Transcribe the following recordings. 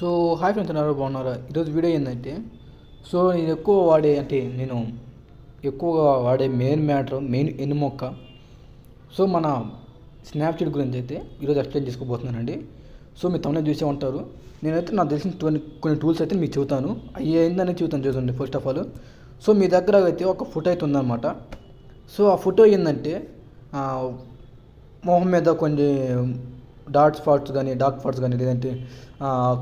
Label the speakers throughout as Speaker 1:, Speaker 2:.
Speaker 1: So hi friends అన్నారు బాగున్నారా? ఈరోజు వీడియో ఏంటంటే సో నేను ఎక్కువ వాడే అంటే నేను ఎక్కువగా వాడే మెయిన్ మ్యాటర్ మెయిన్ ఎన్ని మొక్క సో మన స్నాప్చాట్ గురించి అయితే ఈరోజు ఎక్స్ప్లెయిన్ చేసుకోబోతున్నానండి. సో మీరు తమనే చూసే ఉంటారు. నేనైతే నాకు తెలిసిన కొన్ని కొన్ని టూల్స్ అయితే మీకు చెబుతాను. అవి ఏందని చెబుతాను చూడండి ఫస్ట్ ఆఫ్ ఆల్. సో మీ దగ్గర అయితే ఒక ఫోటో అయితే ఉందన్నమాట. సో ఆ ఫోటో ఏంటంటే మొహం మీద కొన్ని డాట్స్ స్పాట్స్ కానీ డార్క్ స్పాట్స్ కానీ లేదంటే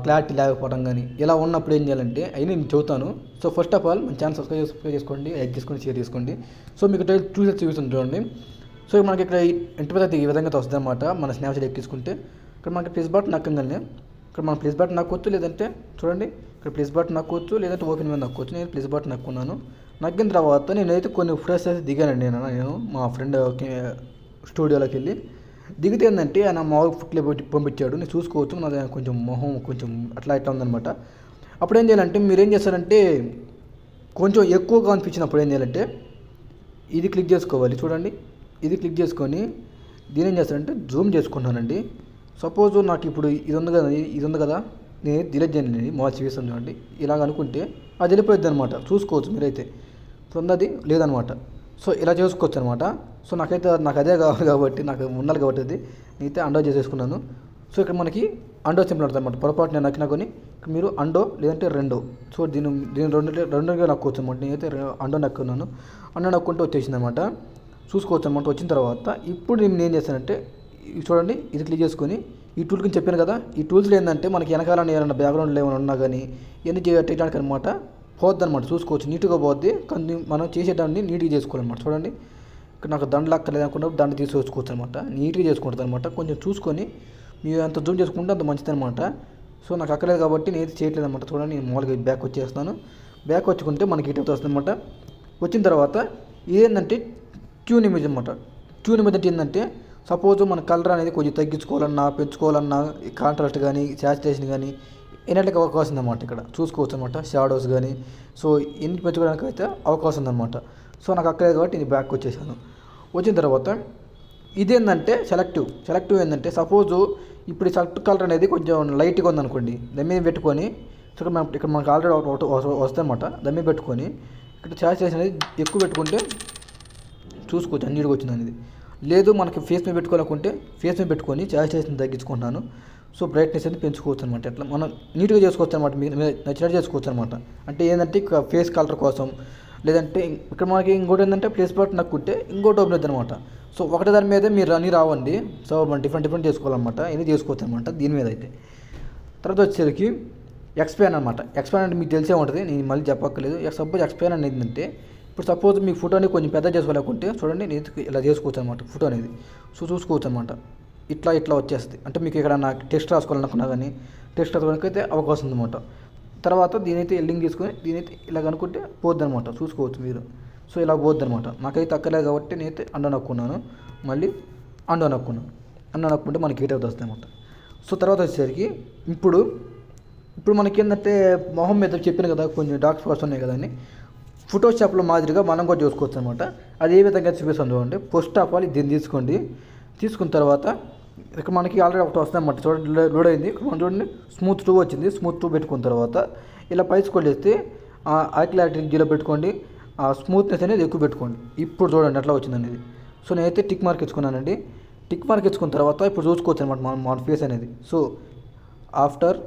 Speaker 1: క్లారిటీ లేకపోవడం కానీ ఇలా ఉన్నప్పుడు ఏం చేయాలంటే అవి నేను చెబుతాను. సో ఫస్ట్ ఆఫ్ ఆల్ మన ఛానల్ సబ్స్క్రైబ్ సబ్స్క్రైబ్ చేసుకోండి లైక్ చేసుకోండి షేర్ చేసుకోండి. సో మీకు ఇక్కడ చూసే చూపిస్తుంది చూడండి. సో మనకి ఇక్కడ ఇంటర్వ్యూ అయితే ఈ విధంగా వస్తుంది అనమాట మన స్నాప్చాట్ ఎక్కించుకుంటే. ఇక్కడ మనకి ప్లస్ బటన్ నక్కగానే ఇక్కడ మన ప్లస్ బటన్ నక్కొచ్చు లేదంటే చూడండి ఇక్కడ ప్లస్ బటన్ నక్కొచ్చు లేదంటే ఓపెన్ మీద నక్కొచ్చు. నేను ప్లస్ బటన్ నక్కున్నాను. నక్కిన తర్వాత నేనైతే కొన్ని ఫొటోస్ అయితే దిగానండి నేను. నేను మా ఫ్రెండ్ స్టూడియోలోకి వెళ్ళి. దిగితే ఏంటంటే ఆయన మామూలు ఫుట్లో పంపించాడు. నేను చూసుకోవచ్చు. నాది కొంచెం మొహం కొంచెం అట్లా ఇట్లా ఉందన్నమాట. అప్పుడు ఏం చేయాలంటే మీరు ఏం చేస్తారంటే కొంచెం ఎక్కువగా అనిపించినప్పుడు ఏం చేయాలంటే ఇది క్లిక్ చేసుకోవాలి. చూడండి. ఇది క్లిక్ చేసుకొని దీని ఏం చేస్తానంటే జూమ్ చేసుకుంటానండి సపోజ్ నాకు ఇప్పుడు ఇది ఉంది కదా ఇది ఉంది కదా నేను డిలీట్ చేయండి మా చూపిస్తాను చూడండి ఇలాగ అనుకుంటే అది వెళ్ళిపోయింది అనమాట చూసుకోవచ్చు మీరైతే. సో ఉన్నది లేదనమాట సో ఇలా చేసుకోవచ్చు అనమాట సో నాకైతే నాకు అదే కావాలి కాబట్టి నాకు ఉండాలి కాబట్టి అది నేనైతే అండో చేసేసుకున్నాను. సో ఇక్కడ మనకి అండో సింపుల్ ఉంటుంది అనమాట పొరపాటు నేను నక్కినా కొని మీరు అండో లేదంటే రెండో. సో దీని దీని రెండు రెండుగా నక్కోవచ్చు అనమాట నేనైతే అండో నక్కున్నాను. అండో నక్కుంటే వచ్చేసింది అనమాట చూసుకోవచ్చు అనమాట వచ్చిన తర్వాత ఇప్పుడు నేను ఏం చేస్తానంటే చూడండి ఇది క్లిక్ చేసుకొని ఈ టూల్ కింద చెప్పాను కదా ఈ టూల్స్లో ఏంటంటే మనకి వెనకాలని ఏమైనా బ్యాక్గ్రౌండ్లో ఏమైనా ఉన్నా కానీ ఇవన్నీ చేయడానికి అనమాట పోద్ది అనమాట చూసుకోవచ్చు నీట్గా పోద్ది. కానీ మనం చేసేదాన్ని నీట్గా చేసుకోవాలన్నమాట. చూడండి. ఇక్కడ నాకు దండలు అక్కర్లేదు అనుకున్నప్పుడు దండ తీసుకోవచ్చు అనమాట నీట్గా చేసుకుంటుంది అనమాట కొంచెం చూసుకొని మీరు అంత జూమ్ చేసుకుంటే అంత మంచిది అనమాట సో నాకు అక్కర్లేదు కాబట్టి నేను చేయట్లేదు అనమాట చూడండి నేను మామూలుగా బ్యాక్ వచ్చేస్తాను బ్యాక్ వచ్చుకుంటే మనకి ఇటు వస్తుంది అనమాట వచ్చిన తర్వాత ఇదేంటంటే ట్యూన్ ఇమేజ్ అనమాట ట్యూన్ ఇమేజ్ అంటే ఏంటంటే సపోజ్ మన కలర్ అనేది కొంచెం తగ్గించుకోవాలన్నా పెంచుకోవాలన్నా కాంట్రాస్ట్ కానీ శాచురేషన్ కానీ ఎన్నటికి అవకాశం ఉందన్నమాట ఇక్కడ. చూసుకోవచ్చు అనమాట షాడోస్ కానీ సో ఎన్ని పెంచుకోవడానికి అయితే అవకాశం ఉందన్నమాట. సో నాకు అక్కలేదు కాబట్టి నేను బ్యాక్ వచ్చేసాను. వచ్చిన తర్వాత ఇదేంటంటే సెలెక్టివ్ సెలెక్టివ్ ఏంటంటే సపోజు ఇప్పుడు సెలెక్ట్ కలర్ అనేది కొంచెం లైట్గా ఉందనుకోండి దమ్మి పెట్టుకొని సో ఇక్కడ మనం ఇక్కడ మనకు ఆల్రెడీ వస్తుంది అనమాట దమ్మి పెట్టుకొని ఇక్కడ చార్జ్ అనేది ఎక్కువ పెట్టుకుంటే చూసుకోవచ్చు అన్నిటికి వచ్చింది అనేది లేదు మనకి ఫేస్ మీద పెట్టుకోవాలనుకుంటే ఫేస్ మీద పెట్టుకొని ఛార్జ్ చేసిన తగ్గించుకుంటున్నాను. సో బ్రైట్నెస్ అనేది పెంచుకోవచ్చు అనమాట ఇట్లా మనం నీట్గా చేసుకోవచ్చు అనమాట. మీరు నచ్చినట్టు చేసుకోవచ్చు అనమాట. అంటే ఏంటంటే ఫేస్ కలర్ కోసం లేదంటే ఇక్కడ మనకి ఇంకోటి ఏంటంటే ప్లేస్ బట్ నక్కుంటే ఇంకోటి ఓపెన్ అనమాట సో ఒకటే దాని మీద మీరు అన్నీ రావండి. సో మనం డిఫరెంట్ డిఫరెంట్ చేసుకోవాలన్నమాట. ఇది చేసుకోవచ్చు అనమాట దీని మీద అయితే. తర్వాత వచ్చేసరికి ఎక్స్పాన్ అనమాట. ఎక్స్పాన్ అంటే మీకు తెలిసే ఉంటుంది. నేను మళ్ళీ చెప్పక్కర్లేదు. సపోజ్ ఎక్స్పాన్ అనేది ఏంటంటే ఇప్పుడు సపోజ్ మీ ఫోటోని కొంచెం పెద్ద చేసుకోలేకుంటే చూడండి నేను ఇలా చేసుకోవచ్చు అనమాట. ఫోటో అనేది. సో చూసుకోవచ్చు అనమాట. ఇట్లా ఇట్లా వచ్చేస్తుంది. అంటే మీకు ఇక్కడ నాకు టెక్స్ట్ రాసుకోవాలనుకున్నా కానీ టెస్ట్ రాసుకోవడానికి అయితే అవకాశం ఉందన్నమాట. తర్వాత దీనైతే ఎల్లింగ్ తీసుకొని దీనైతే ఇలా కనుక్కుంటే పోద్ది అనమాట చూసుకోవచ్చు మీరు. సో ఇలా పోద్ది అనమాట నాకైతే అక్కర్లేదు కాబట్టి నేనైతే అండ నక్కున్నాను. మళ్ళీ అండ నక్కున్నాను అండ నక్కుంటే మనకి ఏటవుతుంది వస్తుంది అనమాట సో తర్వాత వచ్చేసరికి ఇప్పుడు ఇప్పుడు మనకి ఏంటంటే మొహం మీద చెప్పిన కదా కొంచెం డార్క్ స్పాట్స్ ఉన్నాయి కదా అని. ఫోటోషాప్లో మాదిరిగా మనం కూడా చూసుకోవచ్చు అనమాట అది ఏ విధంగా చూపిస్తాను చూడండి ఫస్ట్ ఆఫ్ ఆల్ దీన్ని తీసుకోండి. తీసుకున్న తర్వాత ఇక్కడ మనకి ఆల్రెడీ ఒకటి వస్తుంది అనమాట చూడండి లోడ్ అయింది. ఇక్కడ మనం చూడండి స్మూత్ టూ వచ్చింది. స్మూత్ టూ పెట్టుకున్న తర్వాత ఇలా పై స్కోల్ చేస్తే ఐ క్లారిటీ జీరో పెట్టుకోండి. ఆ స్మూత్నెస్ అనేది ఎక్కువ పెట్టుకోండి. ఇప్పుడు చూడండి అట్లా వచ్చింది అనేది. సో నేనైతే టిక్ మార్క్ ఇచ్చుకున్నానండి టిక్ మార్క్ ఇచ్చుకున్న తర్వాత ఇప్పుడు చూసుకోవచ్చు అనమాట మన మన ఫేస్ అనేది. So after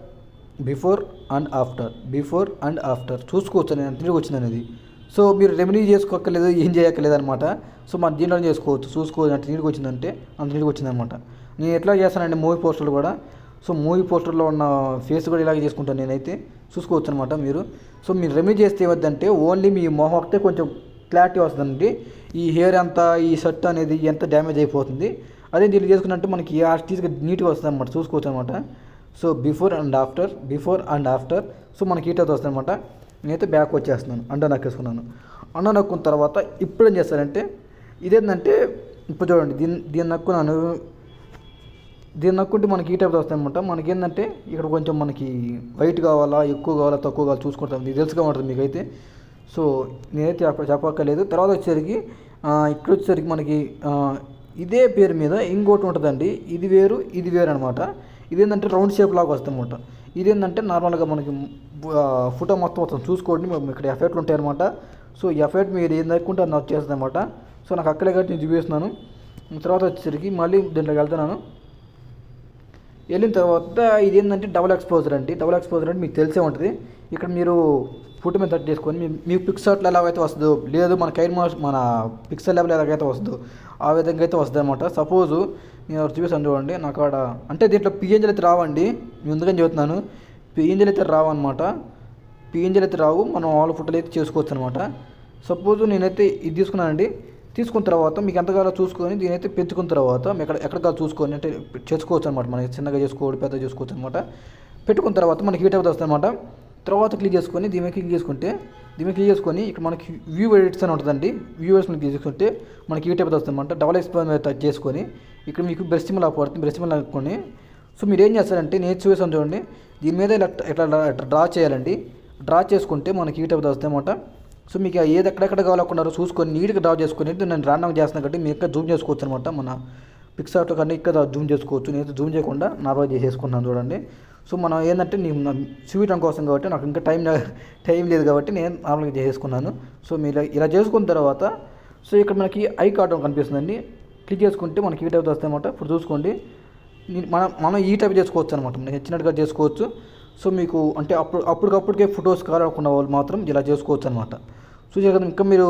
Speaker 1: before and after before and after చూసుకోవచ్చు నేను తిరిగి వచ్చింది అనేది. సో మీరు రెమెడీ చేసుకోక్కర్లేదు ఏం చేయక్కర్లేదు అనమాట సో మన దీంట్లో చేసుకోవచ్చు. చూసుకోవచ్చు అంటే నీటికి వచ్చిందంటే అంత నీటికి వచ్చిందనమాట నేను ఎట్లా చేస్తానండి మూవీ పోస్టర్లు కూడా. సో మూవీ పోస్టర్లో ఉన్న ఫేస్ కూడా ఇలాగే చేసుకుంటాను నేనైతే. చూసుకోవచ్చు అనమాట మీరు. సో మీరు రెమెడీ చేస్తే ఏమవుతుందంటే ఓన్లీ మీ మొహం ఒకటే కొంచెం క్లారిటీ వస్తుందండి. ఈ హెయిర్ అంతా ఈ షర్ట్ అనేది ఎంత డ్యామేజ్ అయిపోతుంది. అదే దీన్ని చేసుకున్నట్టు మనకి ఆర్టిస్ట్గా నీట్గా వస్తుంది అనమాట చూసుకోవచ్చు అనమాట so before and after before and after. So మనకి హీట్ అవుతుంది అనమాట నేనైతే బ్యాక్ వచ్చేస్తున్నాను అండ నక్కేసుకున్నాను. అండ నక్కున్న తర్వాత ఇప్పుడు ఏం చేస్తానంటే ఇదేంటంటే ఇప్పుడు చూడండి దీన్ని దీన్ని నక్కున్నాను. దీన్ని నక్కుంటే మనకి ఈ అవుతుంది వస్తాయన్నమాట. అనమాట మనకి ఏంటంటే ఇక్కడ కొంచెం మనకి వైట్ కావాలా ఎక్కువ కావాలా తక్కువ కావాలా చూసుకుంటాం ఇది తెలుసుగా ఉంటుంది మీకైతే. సో నేనైతే చెప్పక్కర్లేదు. తర్వాత వచ్చేసరికి ఇక్కడ వచ్చేసరికి మనకి ఇదే పేరు మీద ఇంకోటి ఉంటుందండి. ఇది వేరు ఇది వేరు అనమాట ఇదేంటంటే రౌండ్ షేప్ లాగా వస్తుందన్నమాట. అనమాట ఇది ఏంటంటే నార్మల్గా మనకి ఫోటో మొత్తం వస్తుంది చూసుకోండి. మేము ఇక్కడ ఎఫెక్ట్లు ఉంటాయి అనమాట సో ఎఫెక్ట్ మీరు ఏం దక్కుంటే అది నాకు చేస్తుంది అనమాట సో నాకు అక్కడే కాబట్టి నేను చూపిస్తున్నాను. తర్వాత వచ్చేసరికి మళ్ళీ దీంట్లోకి వెళ్తున్నాను. వెళ్ళిన తర్వాత ఇది ఏంటంటే డబుల్ ఎక్స్పోజర్ అండి. డబుల్ ఎక్స్పోజర్ అంటే మీకు తెలిసే ఉంటుంది. ఇక్కడ మీరు ఫోటో మీద తట్టు చేసుకొని మీ మీ ఎలాగైతే వస్తుందో లేదు మన కైర్ మోస్ మన పిక్సెల్ లెవెల్ ఎలాగైతే వస్తుందో ఆ విధంగా అయితే వస్తుంది అనమాట సపోజు నేను చూపిస్తాను చూడండి. నాకు ఆడ అంటే దీంట్లో పిఎంజీలు అయితే రావండి. నేను ఎందుకని చెబుతున్నాను. పిఎంజీలు అయితే రావన్నమాట. పిఎంజీలు అయితే రావు. మనం ఆల్ ఫోటోలు అయితే చేసుకోవచ్చు అనమాట సపోజ్ నేనైతే ఇది తీసుకున్నానండి. తీసుకున్న తర్వాత మీకు ఎంత కావాలో చూసుకొని దీని అయితే పెంచుకున్న తర్వాత ఎక్కడ ఎక్కడ చూసుకొని అంటే చేసుకోవచ్చు అనమాట మనకి చిన్నగా చేసుకోవాలి పెద్దగా చేసుకోవచ్చు అనమాట పెట్టుకున్న తర్వాత మనకి హీట్ అవుతుంది వస్తుంది అనమాట తర్వాత క్లిక్ చేసుకొని దీని మీద క్లిక్ చేసుకుంటే దీని మీద క్లిక్ చేసుకొని ఇక్కడ మనకి వ్యూ ఎడిట్స్ అని ఉంటుందండి. వ్యూ ఎడిట్స్ క్లిక్ చేసుకుంటే మనకి హీట్ అవుతుంది వస్తుందన్నమాట డబల్ ఎక్స్ప్లోర్ మీద టచ్ చేసుకొని ఇక్కడ మీకు బ్రెస్ సిమ్లా పడుతుంది. బ్రెస్ సిమ్లా అనుకొని సో మీరు ఏం చేస్తారంటే నేను చూసాను చూడండి. దీని మీద ఇలా ఇట్లా డ్రా చేయాలండి. డ్రా చేసుకుంటే మనకి హీట్ అవుతుంది వస్తుందన్నమాట సో మీకు ఏది ఎక్కడెక్కడ కావాలనుకున్నారో చూసుకొని నీట్గా డ్రా చేసుకొని నేను రాండమ్ చేస్తున్నాను కాబట్టి మీరు ఇక్కడ జూమ్ చేసుకోవచ్చు అనమాట మన పిక్సార్ట్ కానీ ఇక్కడ జూమ్ చేసుకోవచ్చు. నేను జూమ్ చేయకుండా నార్మల్ చేసేసుకున్నాను చూడండి. సో మనం ఏంటంటే నేను చూపించడం కోసం కాబట్టి నాకు ఇంకా టైం టైం లేదు కాబట్టి నేను నార్మల్గా చేసేసుకున్నాను. సో మీరు ఇలా చేసుకున్న తర్వాత సో ఇక్కడ మనకి ఐ కార్డ్ కనిపిస్తుందండి. క్లిక్ చేసుకుంటే మనకి ఈ టైప్ వస్తాయన్నమాట. ఇప్పుడు చూసుకోండి. మనం మనం ఈ టైప్ చేసుకోవచ్చు అనమాట మనకి నచ్చినట్టుగా చేసుకోవచ్చు. సో మీకు అంటే అప్పుడు అప్పటికప్పటికే ఫొటోస్ కావాలనుకున్న వాళ్ళు మాత్రం ఇలా చేసుకోవచ్చు అనమాట చూసే కదా ఇంకా మీరు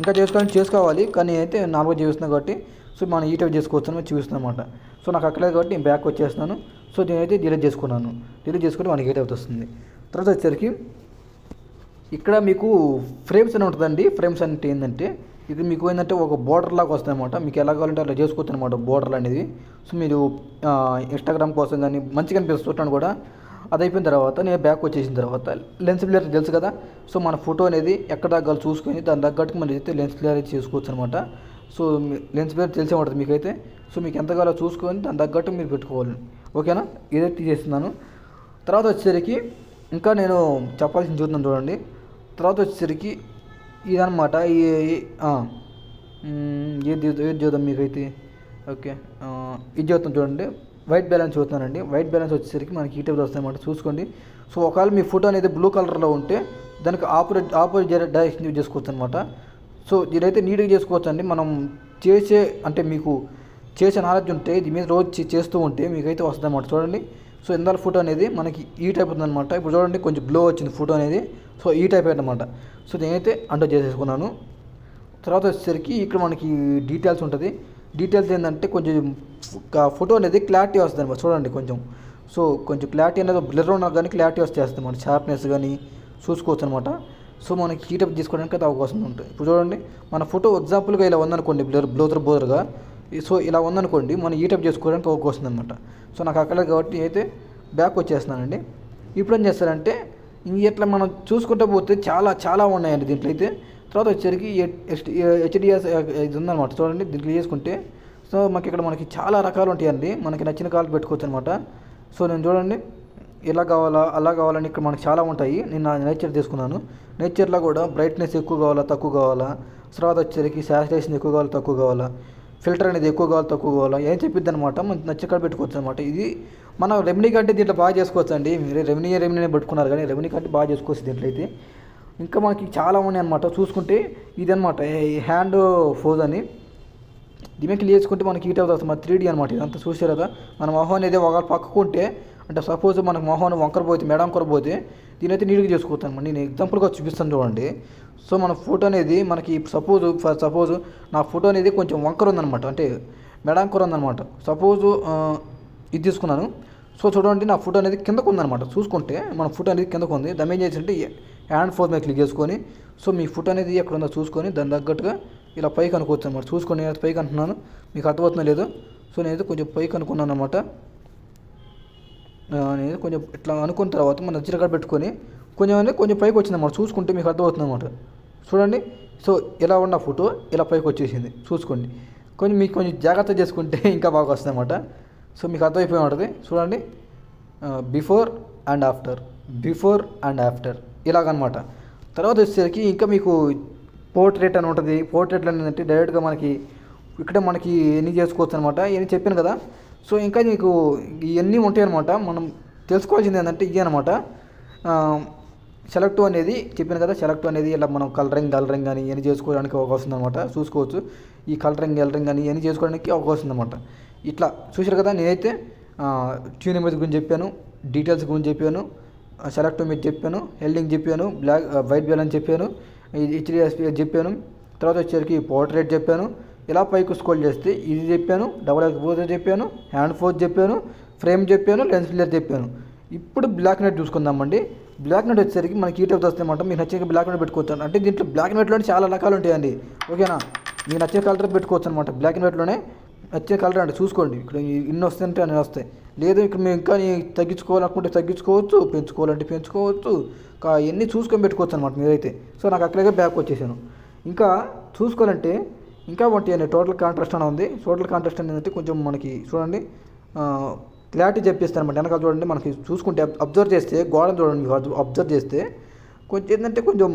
Speaker 1: ఇంకా చేసుకోవాలని చేసుకోవాలి కానీ అయితే నార్మల్ చేస్తున్నాను కాబట్టి సో మనం ఈ టైప్ చేసుకోవచ్చు అని చూపిస్తున్నాను అనమాట సో నాకు అక్కలేదు కాబట్టి నేను బ్యాక్ వచ్చేస్తున్నాను. సో నేనైతే డిలీట్ చేసుకున్నాను. డిలీట్ చేసుకుంటే మనకి ఏ టైప్ వస్తుంది. తర్వాత వచ్చేసరికి ఇక్కడ మీకు ఫ్రేమ్స్ అని ఉంటుందండి. ఫ్రేమ్స్ అంటే ఏంటంటే ఇది మీకు ఏంటంటే ఒక బోర్డర్ లాగా వస్తుంది అనమాట మీకు ఎలా కావాలంటే అలా చేసుకోవచ్చు అనమాట బోర్డర్ అనేది సో మీరు ఇన్స్టాగ్రామ్ కోసం కానీ మంచిగా అనిపిస్తుంది చూడటానికి కూడా. అది అయిపోయిన తర్వాత నేను బ్యాక్ వచ్చేసిన తర్వాత లెన్స్ బ్లేర్ తెలుసు కదా? సో మన ఫోటో అనేది ఎక్కడ దాకా చూసుకొని దాని తగ్గట్టుకు మనం అయితే లెన్స్ బ్లేర్ అయితే చేసుకోవచ్చు అనమాట సో లెన్స్ బ్లేర్ తెలిసే ఉంటుంది మీకైతే. సో మీకు ఎంత కావాలో చూసుకొని దాని తగ్గట్టు మీరు పెట్టుకోవాలి. ఓకేనా? ఇదైతే తీసేస్తున్నాను. తర్వాత వచ్చేసరికి ఇంకా నేను చెప్పాల్సింది చూద్దాం చూడండి. తర్వాత వచ్చేసరికి ఇదనమాట ఈ ఈ- ఏది ఏది చూద్దాం మీకైతే? ఓకే ఇది చూద్దాం చూడండి. వైట్ బ్యాలెన్స్ చూస్తున్నానండి. వైట్ బ్యాలెన్స్ వచ్చేసరికి మనకి ఈ టైప్ వస్తాయన్నమాట. చూసుకోండి. సో ఒకవేళ మీ ఫోటో అనేది బ్లూ కలర్లో ఉంటే దానికి ఆపోజిట్ ఆపోజిట్ డైరెక్షన్ యూజ్ చేసుకోవచ్చు అనమాట సో ఇదైతే నీట్గా చేసుకోవచ్చు అండి మనం చేసే అంటే మీకు చేసే నాలెడ్జ్ ఉంటే ఇది మీద రోజు చేస్తూ ఉంటే మీకైతే వస్తుంది అనమాట చూడండి. సో ఇందాల ఫోటో అనేది మనకి ఈ టైప్ ఉందన్నమాట. ఇప్పుడు చూడండి కొంచెం గ్లో వచ్చింది ఫోటో అనేది. సో ఈ టైప్ అనమాట సో నేనైతే అండర్ చేసేసుకున్నాను. తర్వాత వచ్చేసరికి ఇక్కడ మనకి డీటెయిల్స్ ఉంటుంది. డీటెయిల్స్ ఏంటంటే కొంచెం ఫోటో అనేది క్లారిటీ వస్తుంది అనమాట చూడండి కొంచెం. సో కొంచెం క్లారిటీ అనేది బ్లర్ ఉన్నా కానీ క్లారిటీ వస్తేస్తుంది మన షార్ప్నెస్ కానీ చూసుకోవచ్చు అనమాట సో మనకి హీటప్ తీసుకోవడానికి అయితే అవకాశం ఉంటుంది. ఇప్పుడు చూడండి మన ఫోటో ఎగ్జాంపుల్గా ఇలా ఉందనుకోండి బ్లర్ బ్లోతర్ బోదర్గా సో ఇలా ఉందనుకోండి మనం హీటప్ చేసుకోవడానికి అవకాశం అనమాట సో నాకు అక్కడ కాబట్టి అయితే బ్యాక్ వచ్చేస్తున్నానండి. ఇప్పుడు ఏం చేస్తారంటే ఇంక ఇట్లా మనం చూసుకుంటూ పోతే చాలా చాలా ఉన్నాయండి దీంట్లో అయితే. తర్వాత వచ్చేసరికి హెచ్డిఎస్ ఇది ఉందన్నమాట. చూడండి దీంట్లో చేసుకుంటే. సో మనకి ఇక్కడ మనకి చాలా రకాలు ఉంటాయండి. మనకి నచ్చిన కాలు పెట్టుకోవచ్చు అనమాట సో నేను చూడండి ఎలా కావాలా అలా కావాలని ఇక్కడ మనకి చాలా ఉంటాయి. నేను నేచర్ తీసుకున్నాను. నేచర్లో కూడా బ్రైట్నెస్ ఎక్కువ కావాలా తక్కువ కావాలా? తర్వాత వచ్చేసరికి శాచురేషన్ ఎక్కువ కావాలా తక్కువ కావాలా? ఫిల్టర్ అనేది ఎక్కువ కావాలి తక్కువ కావాలా? ఏం చెప్పిద్ది అనమాట మనకి నచ్చక్కడ పెట్టుకోవచ్చు అనమాట ఇది మనం రెమెనీ కంటే దీంట్లో బాగా చేసుకోవచ్చు అండి మీరు రెమెనీ రెమెనీ పెట్టుకున్నారు కానీ రెమెనీ కంటే బాగా చేసుకోవచ్చు దీంట్లో అయితే. ఇంకా మనకి చాలా ఉన్నాయి అనమాట చూసుకుంటే ఇది అనమాట హ్యాండ్ ఫోజ్ అని. దీని క్లియర్ చేసుకుంటే మనకి హీట్ అవుతుంది మన త్రీ డీ అనమాట ఇదంతా చూసారు కదా. మన మొహం అనేది ఒక పక్కకుంటే అంటే సపోజ్ మనకు మొహం వంకర పోతే మెడ వంకర పోతే దీని అయితే నీట్గా చేసుకోవచ్చు అనమాట నేను ఎగ్జాంపుల్గా చూపిస్తాను చూడండి. సో మన ఫోటో అనేది మనకి సపోజ్ ఫర్ సపోజ్ నా ఫోటో అనేది కొంచెం వంకర ఉందన్నమాట. అంటే మేడం వంకర ఉందన్నమాట. సపోజ్ ఇది తీసుకున్నాను. సో చూడండి నా ఫోటో అనేది కిందకు ఉందన్నమాట. చూసుకుంటే మన ఫోటో అనేది కిందకు ఉంది. దాన్ని ఏం చేసింటే హ్యాండ్ ఫోర్ మీద క్లిక్ చేసుకొని సో మీ ఫుట్ అనేది ఎక్కడ ఉందో చూసుకొని దాని తగ్గట్టుగా ఇలా పైకి అనుకోవచ్చు అనమాట చూసుకొని నేను పైకి అంటున్నాను. మీకు అర్థమవుతుందో లేదో? సో నేనైతే కొంచెం పైకి అనుకున్నాను అనమాట నేను కొంచెం ఇట్లా అనుకున్న తర్వాత మన నచ్చిన పెట్టుకొని కొంచెం అనేది కొంచెం పైకి వచ్చింది అనమాట చూసుకుంటే మీకు అర్థమవుతుంది అనమాట చూడండి. సో ఇలా ఉన్న ఫోటో ఇలా పైకి వచ్చేసింది. చూసుకోండి. కొంచెం మీకు కొంచెం జాగ్రత్త చేసుకుంటే ఇంకా బాగా వస్తుంది అనమాట సో మీకు అర్థమైపోయి ఉంటుంది. చూడండి. Before and after before and after ఇలాగనమాట. తర్వాత వచ్చేసరికి ఇంకా మీకు పోర్ట్రేట్ అని ఉంటుంది. పోర్ట్రేట్ ఏంటంటే డైరెక్ట్గా మనకి ఇక్కడ మనకి ఎన్ని చేసుకోవచ్చు అనమాట. ఇవన్నీ చెప్పాను కదా. సో ఇంకా నీకు ఇవన్నీ ఉంటాయి అనమాట మనం తెలుసుకోవాల్సింది ఏంటంటే ఇది అనమాట. సెలెక్ట్ అనేది చెప్పాను కదా. సెలెక్ట్ అనేది ఇలా మనం కలరింగ్ కలరింగ్ కానీ ఇవన్నీ చేసుకోవడానికి అవకాశం అనమాట చూసుకోవచ్చు. ఈ కలరింగ్ కలరింగ్ కానీ ఇవన్నీ చేసుకోవడానికి అవకాశం అనమాట ఇట్లా చూసారు కదా నేనైతే ట్యూన్ ఇమేజ్ గురించి చెప్పాను. డీటెయిల్స్ గురించి చెప్పాను. సెలెక్ట్ మీద చెప్పాను హెల్డింగ్ చెప్పాను బ్లాక్ వైట్ బ్యాలెన్స్ చెప్పాను హెచ్డిఎస్పీ చెప్పాను తర్వాత వచ్చేసరికి పోర్ట్రేట్ చెప్పాను ఇలా పైకి స్క్రోల్ చేస్తే ఇది చెప్పాను డబుల్ ఎక్స్పోజర్ చెప్పాను హ్యాండ్ ఫోర్స్ చెప్పాను ఫ్రేమ్ చెప్పాను లెన్స్ ఫిల్లర్ చెప్పాను. ఇప్పుడు బ్లాక్ అండ్ వైట్ చూసుకుందామండి. బ్లాక్ అండ్ వచ్చేసరికి మనకి ఈ టైప్ వస్తాయన్నమాట మీకు నచ్చిన బ్లాక్ నెట్ పెట్టుకోవచ్చు అంటే దీంట్లో బ్లాక్ అండ్ వైట్లో చాలా రకాలు ఉంటాయండి. ఓకేనా? మీకు నచ్చిన కలర్ పెట్టుకోవచ్చు అనమాట బ్లాక్ అండ్ వైట్లోనే నచ్చే కలర్ అంటే చూసుకోండి. ఇక్కడ ఇన్ని వస్తుంటే అన్ని వస్తాయి. లేదు ఇక్కడ మేము ఇంకా తగ్గించుకోవాలనుకుంటే తగ్గించుకోవచ్చు పెంచుకోవాలంటే పెంచుకోవచ్చు. ఇంకా చూసుకొని పెట్టుకోవచ్చు అనమాట మీరైతే. సో నాకు అక్కడే బ్యాక్ వచ్చేసాను. ఇంకా చూసుకోవాలంటే ఇంకా ఒకటి అండి టోటల్ కాంట్రాస్ట్ అని ఉంది. టోటల్ కాంట్రాస్ట్ అనేది కొంచెం మనకి చూడండి క్లారిటీ చెప్పేస్తాను అనమాట వెనకాల చూడండి మనకి చూసుకుంటే అబ్జర్వ్ చేస్తే గోడను చూడండి అబ్జర్వ్ చేస్తే కొంచెం ఏంటంటే కొంచెం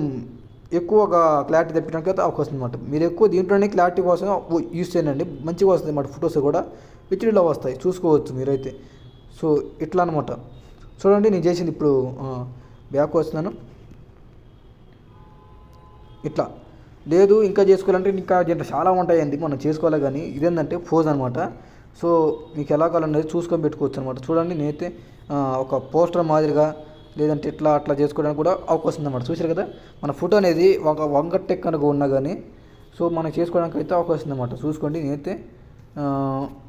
Speaker 1: ఎక్కువగా క్లారిటీ తెప్పడానికి అయితే అవకాశం అనమాట మీరు ఎక్కువ దీంట్లోనే క్లారిటీ కోసం యూస్ చేయండి. మంచిగా వస్తుంది అన్నమాట ఫొటోస్ కూడా. హెచ్డీలో వస్తాయి. చూసుకోవచ్చు మీరైతే. సో ఇట్లా అనమాట చూడండి నేను చేసింది ఇప్పుడు బ్యాక్ వస్తున్నాను. ఇట్లా. లేదు ఇంకా చేసుకోవాలంటే ఇంకా చాలా ఉంటాయండి. మనం చేసుకోవాలి కానీ ఇదేంటంటే ఫోజ్ అనమాట సో మీకు ఎలా కావాలనేది చూసుకొని పెట్టుకోవచ్చు అనమాట చూడండి నేనైతే ఒక పోస్టర్ మాదిరిగా లేదంటే ఇట్లా అట్లా చేసుకోవడానికి కూడా అవకాశం ఉందన్నమాట. చూసారు కదా? మన ఫోటో అనేది ఒక వంగటెక్ కనుక ఉన్నా కానీ సో మనం చేసుకోవడానికి అయితే అవకాశం ఉందన్నమాట. చూసుకోండి నేనైతే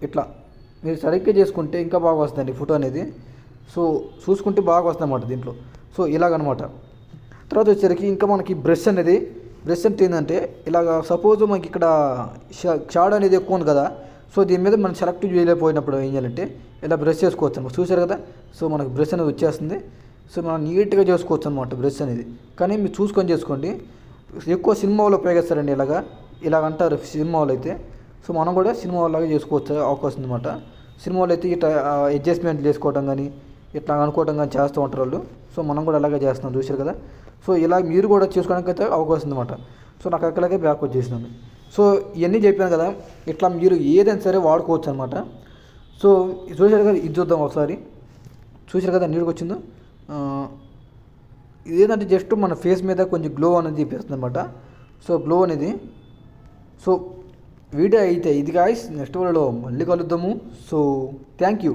Speaker 1: ఇట్లా మీరు సరిగ్గా చేసుకుంటే ఇంకా బాగా వస్తుందండి ఫోటో అనేది. సో చూసుకుంటే బాగా వస్తుందన్నమాట దీంట్లో. సో ఇలాగనమాట తర్వాత వచ్చేసరికి ఇంకా మనకి బ్రష్ అనేది బ్రష్ అంటే ఏంటంటే ఇలాగ సపోజ్ మనకి ఇక్కడ షాడ్ అనేది ఎక్కువ ఉంది కదా సో దీని మీద మనం సెలెక్ట్ చేయలేకపోయినప్పుడు ఏం చేయాలంటే ఇలా బ్రష్ చేసుకోవచ్చు అనమాట చూసారు కదా? సో మనకు బ్రష్ అనేది వచ్చేస్తుంది. సో మనం నీట్గా చేసుకోవచ్చు అనమాట బ్రష్ అనేది. కానీ మీరు చూసుకొని చేసుకోండి. ఎక్కువ సినిమాలో ఉపయోగిస్తారండి ఇలాగా. ఇలాగ అంటారు సినిమాలో అయితే. సో మనం కూడా సినిమా లాగా చేసుకోవచ్చు అవకాశం అనమాట సినిమాలో అయితే ఇట్లా అడ్జస్ట్మెంట్ చేసుకోవడం కానీ ఇట్లా అనుకోవడం కానీ చేస్తూ ఉంటారు వాళ్ళు. సో మనం కూడా అలాగే చేస్తున్నాం చూసారు కదా. సో ఇలా మీరు కూడా చేసుకోవడానికి అయితే అవకాశం అనమాట సో నాకు అక్కడికే బ్యాక్ వచ్చేసినాను. సో ఇవన్నీ చెప్పాను కదా ఇట్లా మీరు ఏదైనా సరే వాడుకోవచ్చు అనమాట సో చూసారు కదా ఇది చూద్దాం ఒకసారి. చూసారు కదా నీరుకు వచ్చిందో? ఇదేంటంటే జస్ట్ మన ఫేస్ మీద కొంచెం గ్లో అనేది చూపిస్తుంది అనమాట సో గ్లో అనేది. సో వీడియో అయితే ఇది గాయస్ నెక్స్ట్ వాళ్ళలో మళ్ళీ కలుద్దాము. So thank you